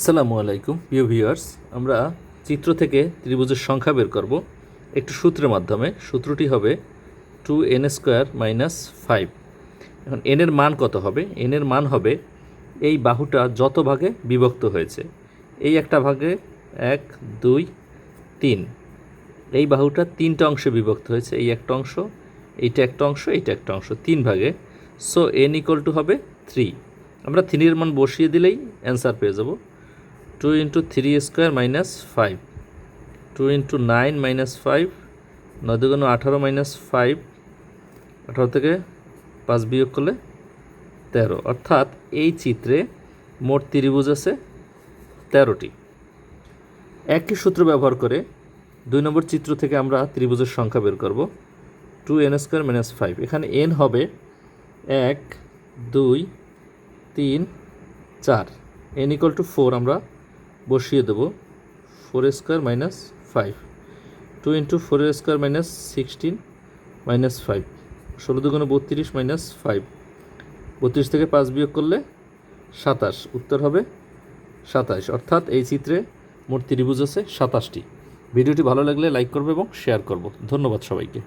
আসসালামু আলাইকুম, প্রিয় ভিউয়ার্স। আমরা চিত্র থেকে ত্রিভুজের সংখ্যা বের করব। একটু সূত্রের মাধ্যমে। সূত্রটি হবে two n square minus five এখন এন এর মান কত হবে? এন এর মান হবে এই বাহুটা যত ভাগে বিভক্ত হয়েছে। এই একটা ভাগে এক, দুই, তিন। এই বাহুটা তিনটা অংশে বিভক্ত হয়েছে। এই একটা অংশ, এইটা একটা অংশ, এইটা একটা অংশ, তিন ভাগে। সো এন ইকুয়াল টু হবে থ্রি আমরা থ্রির মান বসিয়ে দিলেই অ্যান্সার পেয়ে যাব। Two into three square minus five two into nine minus five নয় আঠারো মাইনাস ফাইভ আঠারো থেকে পাঁচ বিয়োগ করলে তেরো। অর্থাৎ এই চিত্রে মোট ত্রিভুজ আছে তেরোটি। একই সূত্র ব্যবহার করে দুই নম্বর চিত্র থেকে আমরা ত্রিভুজের সংখ্যা বের করব। Two n square minus five এখানে এন হবে এক, দুই, তিন, চার। এন ইকুয়াল টু ফোর আমরা বসিয়ে দেবো four square minus five. Two into four square minus sixteen minus five. ষোলো দুগুণে বত্রিশ মাইনাস ফাইভ। বত্রিশ থেকে পাঁচ বিয়োগ করলে সাতাশ। উত্তর হবে সাতাশ। অর্থাৎ এই চিত্রে মোট ত্রিভুজ আছে সাতাশটি। ভিডিওটি ভালো লাগলে লাইক করবে এবং শেয়ার করব। ধন্যবাদ সবাইকে।